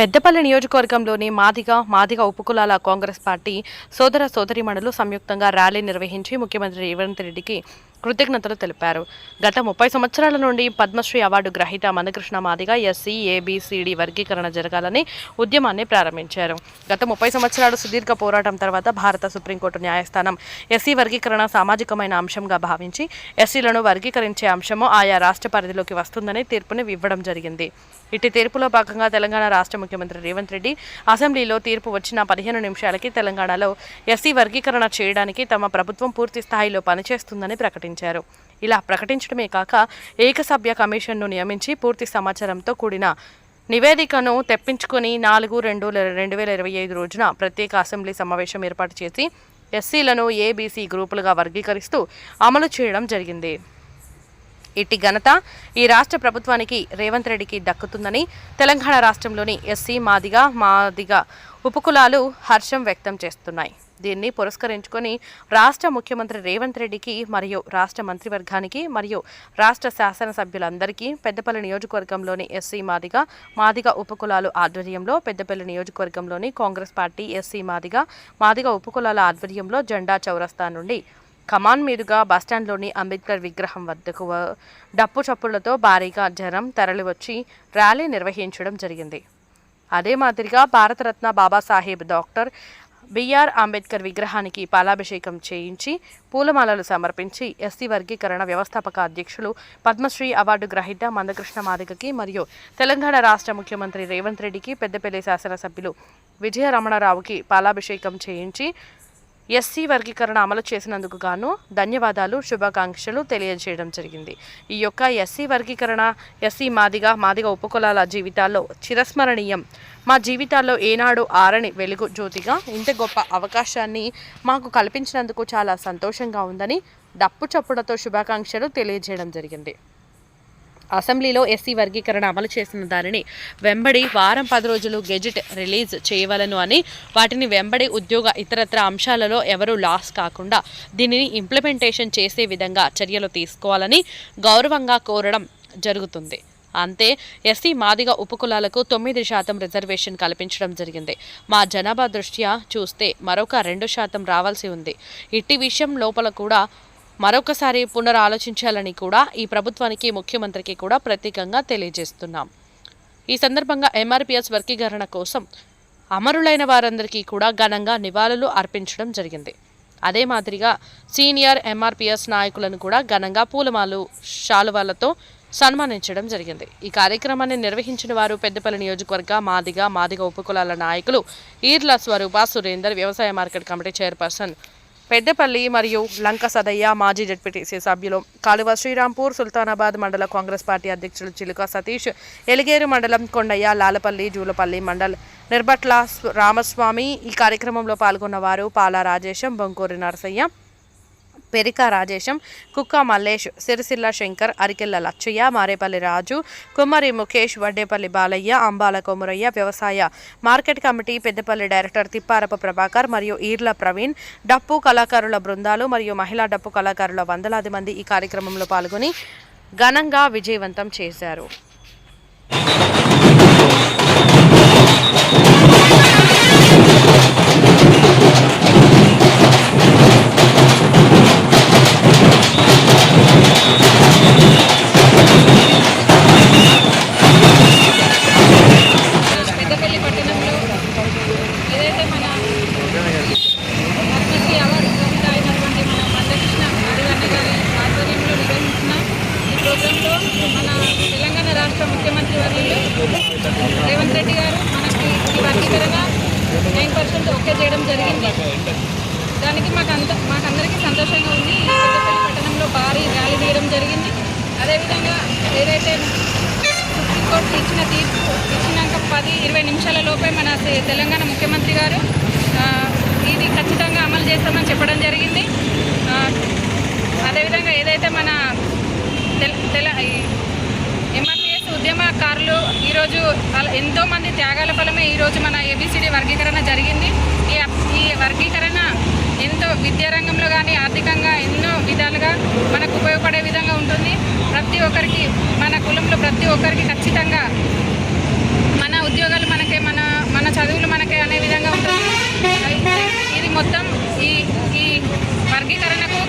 పెద్దపల్లి నియోజకవర్గంలోని మాదిగ మాదిగ ఉపకులాల కాంగ్రెస్ పార్టీ సోదర సోదరిమణులు సంయుక్తంగా ర్యాలీ నిర్వహించి ముఖ్యమంత్రి రేవంత్ రెడ్డికి కృతజ్ఞతలు తెలిపారు. గత ముప్పై సంవత్సరాల నుండి పద్మశ్రీ అవార్డు గ్రహీత మందకృష్ణ మాదిగ ఎస్సీ ఏబిసిడి వర్గీకరణ జరగాలని ఉద్యమాన్ని ప్రారంభించారు. గత ముప్పై సంవత్సరాలు సుదీర్ఘ పోరాటం తర్వాత భారత సుప్రీంకోర్టు న్యాయస్థానం ఎస్సీ వర్గీకరణ సామాజికమైన అంశంగా భావించి ఎస్సీలను వర్గీకరించే అంశము ఆయా రాష్ట్ర పరిధిలోకి వస్తుందని తీర్పుని ఇవ్వడం జరిగింది. ఇటు తీర్పులో భాగంగా తెలంగాణ రాష్ట్ర ముఖ్యమంత్రి రేవంత్ రెడ్డి అసెంబ్లీలో తీర్పు వచ్చిన పదిహేను నిమిషాలకి తెలంగాణలో ఎస్సీ వర్గీకరణ చేయడానికి తమ ప్రభుత్వం పూర్తి స్థాయిలో పనిచేస్తుందని ప్రకటించారు. ఇలా ప్రకటించడమే కాక ఏకసభ్య కమిషన్ను నియమించి పూర్తి సమాచారంతో కూడిన నివేదికను తెప్పించుకొని నాలుగు రెండు రెండు వేల ఇరవై ఐదు రోజున ప్రత్యేక అసెంబ్లీ సమావేశం ఏర్పాటు చేసి ఎస్సీలను ఏబీసీ గ్రూపులుగా వర్గీకరిస్తూ అమలు చేయడం జరిగింది. ఇట్టి ఘనత ఈ రాష్ట్ర ప్రభుత్వానికి రేవంత్ రెడ్డికి దక్కుతుందని తెలంగాణ రాష్ట్రంలోని ఎస్సీ మాదిగ మాదిగ ఉపకులాలు హర్షం వ్యక్తం చేస్తున్నాయి. దీన్ని పురస్కరించుకొని రాష్ట్ర ముఖ్యమంత్రి రేవంత్ రెడ్డికి మరియు రాష్ట్ర మంత్రివర్గానికి మరియు రాష్ట్ర శాసనసభ్యులందరికీ పెద్దపల్లి నియోజకవర్గంలోని ఎస్సీ మాదిగ మాదిగ ఉపకులాలు ఆధ్వర్యంలో పెద్దపల్లి నియోజకవర్గంలోని కాంగ్రెస్ పార్టీ ఎస్సీ మాదిగ మాదిగ ఉపకులాల ఆధ్వర్యంలో జెండా చౌరస్తా నుండి కమాన్ మీదుగా బస్టాండ్లోని అంబేద్కర్ విగ్రహం వద్దకు డప్పు చప్పులతో భారీగా జనం తరలివచ్చి ర్యాలీ నిర్వహించడం జరిగింది. అదే మాదిరిగా భారతరత్న బాబాసాహెబ్ డాక్టర్ బిఆర్ అంబేద్కర్ విగ్రహానికి పాలాభిషేకం చేయించి పూలమాలలు సమర్పించి ఎస్సీ వర్గీకరణ వ్యవస్థాపక అధ్యక్షులు పద్మశ్రీ అవార్డు గ్రహీత మందకృష్ణ మాదికకి మరియు తెలంగాణ రాష్ట్ర ముఖ్యమంత్రి రేవంత్ రెడ్డికి పెద్దపల్లి శాసనసభ్యులు విజయ రమణారావుకి పాలాభిషేకం చేయించి ఎస్సీ వర్గీకరణ అమలు చేసినందుకు గాను ధన్యవాదాలు శుభాకాంక్షలు తెలియజేయడం జరిగింది. ఈ యొక్క ఎస్సీ వర్గీకరణ ఎస్సీ మాదిగ మాదిగ ఉపకులాల జీవితాల్లో చిరస్మరణీయం. మా జీవితాల్లో ఏనాడు ఆరని వెలుగు జ్యోతిగా ఇంత గొప్ప అవకాశాన్ని మాకు కల్పించినందుకు చాలా సంతోషంగా ఉందని డప్పు చప్పుడతో శుభాకాంక్షలు తెలియజేయడం జరిగింది. అసెంబ్లీలో ఎస్సీ వర్గీకరణ అమలు చేసిన దానిని వెంబడి వారం పది రోజులు గెజిట్ రిలీజ్ చేయవలను అని వాటిని వెంబడి ఉద్యోగ ఇతరత్ర అంశాలలో ఎవరూ లాస్ కాకుండా దీనిని ఇంప్లిమెంటేషన్ చేసే విధంగా చర్యలు తీసుకోవాలని గౌరవంగా కోరడం జరుగుతుంది. అంతే ఎస్సీ మాదిగ ఉపకులాలకు తొమ్మిది శాతం రిజర్వేషన్ కల్పించడం జరిగింది. మా జనాభా దృష్ట్యా చూస్తే మరొక రెండు శాతం రావాల్సి ఉంది. ఇట్టి విషయం లోపల కూడా మరొకసారి పునరాలోచించాలని కూడా ఈ ప్రభుత్వానికి ముఖ్యమంత్రికి కూడా ప్రత్యేకంగా తెలియజేస్తున్నాం. ఈ సందర్భంగా ఎంఆర్పిఎస్ వర్గీకరణ కోసం అమరులైన వారందరికీ కూడా ఘనంగా నివాళులు అర్పించడం జరిగింది. అదే మాదిరిగా సీనియర్ ఎంఆర్పిఎస్ నాయకులను కూడా ఘనంగా పూలమాలు శాలువాలతో సన్మానించడం జరిగింది. ఈ కార్యక్రమాన్ని నిర్వహించిన వారు పెద్దపల్లి నియోజకవర్గ మాదిగ మాదిగ ఉపకులాల నాయకులు ఈర్ల స్వరూప సురేందర్ వ్యవసాయ మార్కెట్ కమిటీ చైర్పర్సన్ పెద్దపల్లి మరియు లంక సదయ్య మాజీ జడ్పీటీసీ సభ్యులు కాలువ శ్రీరాంపూర్ సుల్తానాబాద్ మండల కాంగ్రెస్ పార్టీ అధ్యక్షులు చిలుక సతీష్ ఎలిగేరు మండలం కొండయ్య లాలపల్లి జూలపల్లి మండల్ నిర్బట్ల రామస్వామి ఈ కార్యక్రమంలో పాల్గొన్న వారు పాల రాజేశం బొంకూరి నరసయ్య. పెరిక రాజేశం కుక్క మల్లేష్ సిరిసిల్ల శంకర్ అరికెల్ల లచ్చయ్య మారేపల్లి రాజు కుమ్మరి ముఖేష్ వడ్డేపల్లి బాలయ్య అంబాల కొమురయ్య వ్యవసాయ market committee Peddapalli director Tipparapu Prabhakar మరియు ఈర్ల ప్రవీణ్ డప్పు కళాకారుల బృందాలు మరియు మహిళా డప్పు కళాకారుల వందలాది మంది ఈ కార్యక్రమంలో పాల్గొని ఘనంగా విజయవంతం చేశారు. అదేవిధంగా ఏదైతే సుప్రీంకోర్టు ఇచ్చిన తీర్పు ఇచ్చినాక పది ఇరవై నిమిషాల లోపే మన తె- తెలంగాణ ముఖ్యమంత్రి గారు ఇది ఖచ్చితంగా అమలు చేస్తామని చెప్పడం జరిగింది. అదేవిధంగా ఏదైతే మన తెల తెల ఎంఆర్పిఎస్ ఉద్యమకారులు ఈరోజు ఎంతోమంది త్యాగాల ఫలమే ఈరోజు మన ఏబిసిడి వర్గీకరణ జరిగింది. ఈ ఈ వర్గీకరణ ఎంతో విద్యారంగంలో కానీ ఆర్థికంగా ఎన్నో విధాలుగా మనకు ఉపయోగపడే విధంగా ఉంటుంది. ప్రతి ఒక్కరికి మన కులంలో ప్రతి ఒక్కరికి ఖచ్చితంగా మన ఉద్యోగాలు మనకే మన మన చదువులు మనకే అనే విధంగా ఉంటుంది. ఇది మొత్తం ఈ ఈ వర్గీకరణకు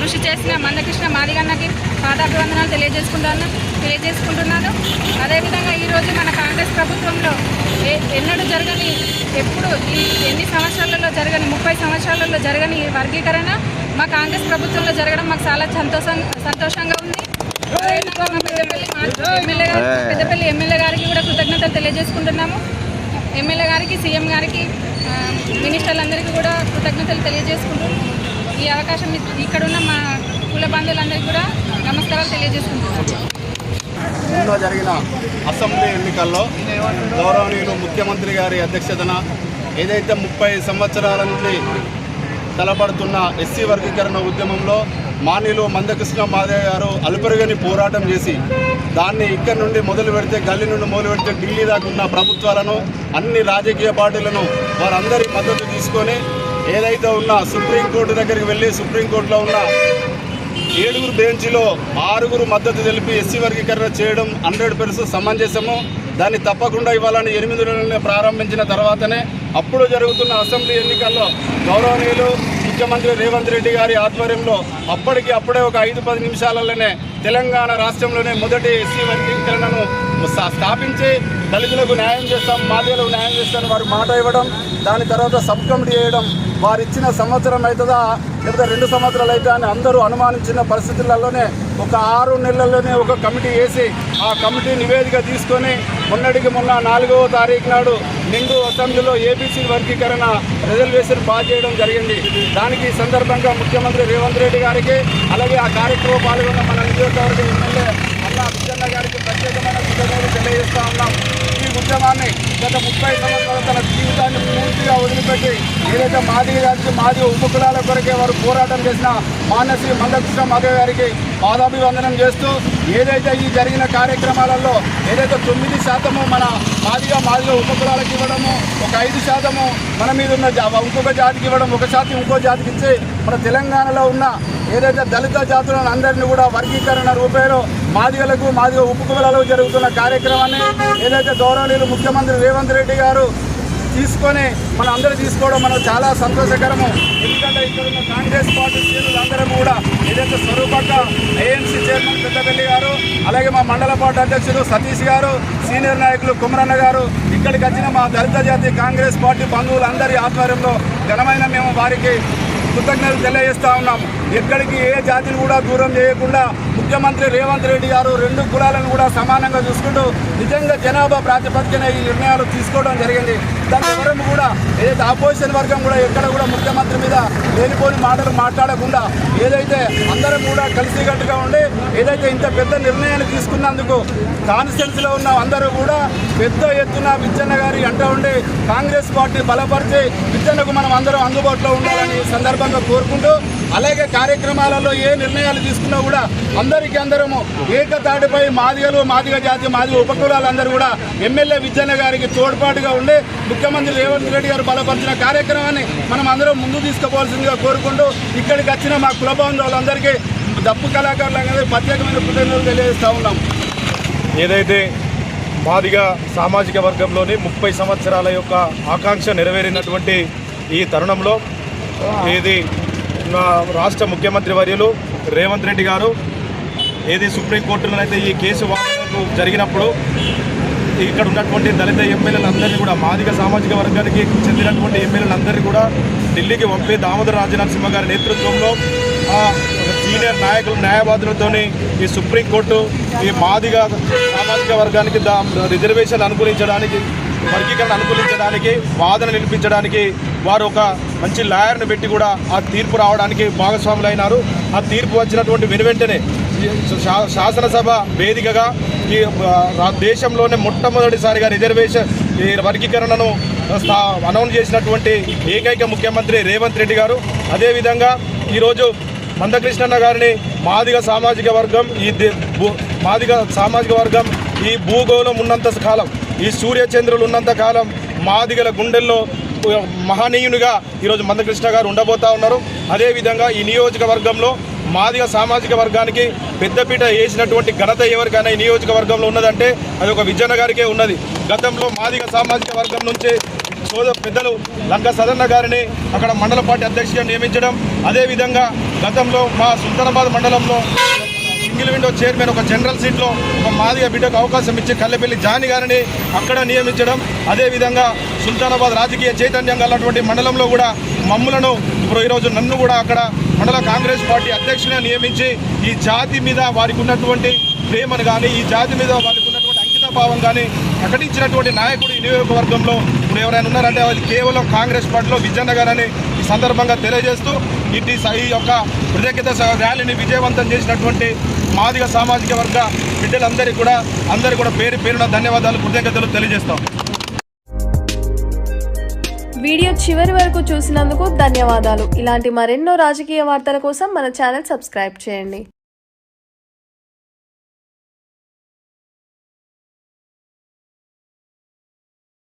కృషి చేసిన మందకృష్ణ మాదిగన్నకి పాదాభివందనాలు తెలియజేసుకుంటాను తెలియజేసుకుంటున్నాను. అదేవిధంగా ఈరోజు మన కాంగ్రెస్ ప్రభుత్వంలో ఏ ఎన్నడూ జరగని ఎప్పుడు ఈ ఎన్ని సంవత్సరాలలో జరగని ముప్పై సంవత్సరాలలో జరగని ఈ వర్గీకరణ మా కాంగ్రెస్ ప్రభుత్వంలో జరగడం మాకు చాలా సంతోషం సంతోషంగా ఉంది. పెద్దపల్లి ఎమ్మెల్యే గారికి కూడా కృతజ్ఞతలు తెలియజేసుకుంటున్నాము. ఎమ్మెల్యే గారికి సీఎం గారికి మినిస్టర్లందరికీ కూడా కృతజ్ఞతలు తెలియజేసుకుంటూ ఈ అవకాశం ఇ- ఇక్కడున్న మా కుల బంధువులందరికీ కూడా నమస్కారాలు తెలియజేసుకుంటున్నాను. నిన్న జరిగిన అసెంబ్లీ ఎన్నికల్లో గౌరవనీయులు ముఖ్యమంత్రి గారి అధ్యక్షతన ఏదైతే ముప్పై సంవత్సరాల నుండి తలపడుతున్న ఎస్సీ వర్గీకరణ ఉద్యమంలో మానిలు మందకృష్ణ మాదేవ్ గారు అలుపెరుగని పోరాటం చేసి దాన్ని ఇక్కడి నుండి మొదలు పెడితే గల్లీ నుండి మొదలు పెడితే ఢిల్లీ దాకా ఉన్న ప్రభుత్వాలను అన్ని రాజకీయ పార్టీలను వారందరి మద్దతు తీసుకొని ఏదైతే ఉన్న సుప్రీంకోర్టు దగ్గరికి వెళ్ళి సుప్రీంకోర్టులో ఉన్న ఏడుగురు బెంచ్లో ఆరుగురు మద్దతు తెలిపి ఎస్సీ వర్గీకరణ చేయడం హండ్రెడ్ పర్సెంట్ సమంజసము. దాన్ని తప్పకుండా ఇవ్వాలని ఎనిమిది నెలలనే ప్రారంభించిన తర్వాతనే అప్పుడు జరుగుతున్న అసెంబ్లీ ఎన్నికల్లో గౌరవనీయులు ముఖ్యమంత్రి రేవంత్ రెడ్డి గారి ఆధ్వర్యంలో అప్పటికి అప్పుడే ఒక ఐదు పది నిమిషాలలోనే తెలంగాణ రాష్ట్రంలోనే మొదటి ఎస్సీ వర్గీకరణను స్థాపించి దళితులకు న్యాయం చేస్తాం మాదిగలకు న్యాయం చేస్తామని వారు మాట ఇవ్వడం దాని తర్వాత సబ్ కమిటీ చేయడం వారు ఇచ్చిన సంవత్సరం అవుతుందా లేకపోతే రెండు సంవత్సరాలు అవుతా అని అందరూ అనుమానించిన పరిస్థితులలోనే ఒక ఆరు నెలల్లోనే ఒక కమిటీ వేసి ఆ కమిటీ నివేదిక తీసుకొని మొన్నటికి మొన్న నాలుగవ తారీఖు నాడు నిండు అసెంబ్లీలో ఏబీసీ వర్గీకరణ రిజర్వేషన్ పాస్ చేయడం జరిగింది. దానికి సందర్భంగా ముఖ్యమంత్రి రేవంత్ రెడ్డి గారికి అలాగే ఆ కార్యక్రమం పాల్గొన్న మన నియోజకవర్గ ఎమ్మెల్యే అన్న విజయన్న గారికి ప్రత్యేకమైన కృతజ్ఞతలు తెలియజేస్తా ఉన్నాం. ఈ ఉద్యమాన్ని గత ముప్పై సంవత్సరాల తన జీవితాన్ని పూర్తిగా వదిలిపెట్టి ఏదైతే మాదిగ జాతికి మాదిగ ఉపకులాల కొరకే వారు పోరాటం చేసిన మానసి మందకృష్ణ మాధవ్ గారికి పాదాభివందనం చేస్తూ ఏదైతే ఈ జరిగిన కార్యక్రమాలలో ఏదైతే తొమ్మిది శాతము మన మాదిగ మాదిగ ఉపకులాలకు ఇవ్వడము ఒక ఐదు శాతము మన మీద ఉన్న జా- ఇంకొక జాతికి ఇవ్వడం ఒక శాతం ఇంకో జాతికి ఇచ్చి మన తెలంగాణలో ఉన్న ఏదైతే దళిత జాతులను అందరినీ కూడా వర్గీకరణ రూపేలో మాదిగలకు మాదిగ ఉపకులాలకు జరుగుతున్న కార్యక్రమాన్ని ఏదైతే గౌరవనీయులు ముఖ్యమంత్రి రేవంత్ రెడ్డి గారు తీసుకొని మన అందరూ తీసుకోవడం మనం చాలా సంతోషకరము. ఎందుకంటే ఇక్కడ ఉన్న కాంగ్రెస్ పార్టీ శ్రేణులు అందరం కూడా ఏదైతే స్వరూపక్క ఏఎంసీ చైర్మన్ పెద్దపల్లి గారు అలాగే మా మండల పార్టీ అధ్యక్షులు సతీష్ గారు సీనియర్ నాయకులు కుమరన్న గారు ఇక్కడికి వచ్చిన మా దళిత జాతి కాంగ్రెస్ పార్టీ బంధువులందరి ఆధ్వర్యంలో ఘనమైన మేము వారికి కృతజ్ఞతలు తెలియజేస్తా ఉన్నాం ఎక్కడికి ఏ జాతిని కూడా దూరం చేయకుండా ముఖ్యమంత్రి రేవంత్ రెడ్డి గారు రెండు కులాలను కూడా సమానంగా చూసుకుంటూ నిజంగా జనాభా ప్రాతిపదికన ఈ నిర్ణయాలు తీసుకోవడం జరిగింది. దాని ఎవరం కూడా ఏదైతే ఆపోజిషన్ వర్గం కూడా ఎక్కడ కూడా ముఖ్యమంత్రి మీద లేనిపోని మాటలు మాట్లాడకుండా ఏదైతే అందరం కూడా కలిసికట్టుగా ఉండి ఏదైతే ఇంత పెద్ద నిర్ణయాన్ని తీసుకున్నందుకు కాన్స్టిట్యున్సీలో ఉన్న అందరూ కూడా పెద్ద ఎత్తున విచ్చన్న గారి అంట ఉండి కాంగ్రెస్ పార్టీ బలపరిచి విచ్చన్నకు మనం అందరం అందుబాటులో ఉండాలని సందర్భంగా కోరుకుంటూ అలాగే కార్యక్రమాలలో ఏ నిర్ణయాలు తీసుకున్నా కూడా అందరికీ అందరము ఏకతాటిపై మాదిగలు మాదిగ జాతి మాదిగ ఉపకులాలందరూ కూడా ఎమ్మెల్యే విజయన్న గారికి తోడ్పాటుగా ఉండి ముఖ్యమంత్రి రేవంత్ రెడ్డి గారు బలపరిచిన కార్యక్రమాన్ని మనం అందరం ముందు తీసుకోవాల్సిందిగా కోరుకుంటూ ఇక్కడికి వచ్చిన మా కుల దప్పు డప్పు కళాకారులందరికీ ప్రత్యేకమైన కృతజ్ఞతలు తెలియజేస్తూ ఉన్నాం. ఏదైతే మాదిగా సామాజిక వర్గంలోని ముప్పై సంవత్సరాల యొక్క ఆకాంక్ష నెరవేరినటువంటి ఈ తరుణంలో ఏది రాష్ట్ర ముఖ్యమంత్రి వర్యులు రేవంత్ రెడ్డి గారు ఏది సుప్రీంకోర్టులోనైతే ఈ కేసు వాదనకు జరిగినప్పుడు ఇక్కడ ఉన్నటువంటి దళిత ఎమ్మెల్యేలందరినీ కూడా మాదిగ సామాజిక వర్గానికి చెందినటువంటి ఎమ్మెల్యేలందరినీ కూడా ఢిల్లీకి పంపి దామోదర రాజనరసింహ గారి నేతృత్వంలో సీనియర్ నాయకులు న్యాయవాదులతోని ఈ సుప్రీంకోర్టు ఈ మాదిగ సామాజిక వర్గానికి దా రిజర్వేషన్ అనుకూలించడానికి వర్గీకరణ అనుకూలించడానికి వాదన నిలిపించడానికి వారు ఒక మంచి లాయర్ని పెట్టి కూడా ఆ తీర్పు రావడానికి భాగస్వాములు అయినారు ఆ తీర్పు వచ్చినటువంటి వెనువెంటనే శాసనసభ వేదికగా ఈ దేశంలోనే మొట్టమొదటిసారిగా రిజర్వేషన్ ఈ వర్గీకరణను అనౌన్స్ చేసినటువంటి ఏకైక ముఖ్యమంత్రి రేవంత్ రెడ్డి గారు. అదేవిధంగా ఈరోజు మందకృష్ణన్న గారిని మాదిగ సామాజిక వర్గం ఈ దే- భూ- మాదిగ సామాజిక వర్గం ఈ భూగోళం ఉన్నంత కాలం ఈ సూర్యచంద్రులు ఉన్నంత కాలం మాదిగల గుండెల్లో మహనీయునిగా ఈరోజు మందకృష్ణ గారు ఉండబోతా ఉన్నారు. అదేవిధంగా ఈ నియోజకవర్గంలో మాదిగ సామాజిక వర్గానికి పెద్దపీట వేసినటువంటి ఘనత ఎవరికైనా ఈ నియోజకవర్గంలో ఉన్నదంటే అది ఒక విజయన గారికే ఉన్నది. గతంలో మాదిగ సామాజిక వర్గం నుంచి సోదర పెద్దలు లంక సదన్న గారిని అక్కడ మండల పార్టీ అధ్యక్షుడిగా నియమించడం. అదేవిధంగా గతంలో మా సుల్తానాబాద్ మండలంలో సింగిల్ విండో చైర్మన్ ఒక జనరల్ సీట్లో ఒక మాదిగ బిడ్డకు అవకాశం ఇచ్చి కల్లెపల్లి జాని గారిని అక్కడ నియమించడం. అదేవిధంగా సుల్తానాబాద్ రాజకీయ చైతన్యం గలటువంటి మండలంలో కూడా మమ్ములను ఇప్పుడు ఈరోజు నన్ను కూడా అక్కడ మండల కాంగ్రెస్ పార్టీ అధ్యక్షుడిగా నియమించి ఈ జాతి మీద వారికి ఉన్నటువంటి ప్రేమను కానీ ఈ జాతి మీద వారికి భావం కానీ ప్రకటించినటువంటి నాయకుడు ఈ నియోజకవర్గంలో ఇప్పుడు ఎవరైనా ఉన్నారంటే అది కేవలం కాంగ్రెస్ పార్టీలో విజయనగర్ అని ఈ సందర్భంగా తెలియజేస్తూ ఇది ఈ యొక్క కృతజ్ఞత ర్యాలీని విజయవంతం చేసినటువంటి మాదిగ సామాజిక వర్గ బిడ్డలందరికీ కూడా అందరూ కూడా పేరు పేరున ధన్యవాదాలు కృతజ్ఞతలు తెలియజేస్తాం. వీడియో చివరి వరకు చూసినందుకు ధన్యవాదాలు. ఇలాంటి మరెన్నో రాజకీయ వార్తల కోసం మన ఛానల్ సబ్స్క్రైబ్ చేయండి.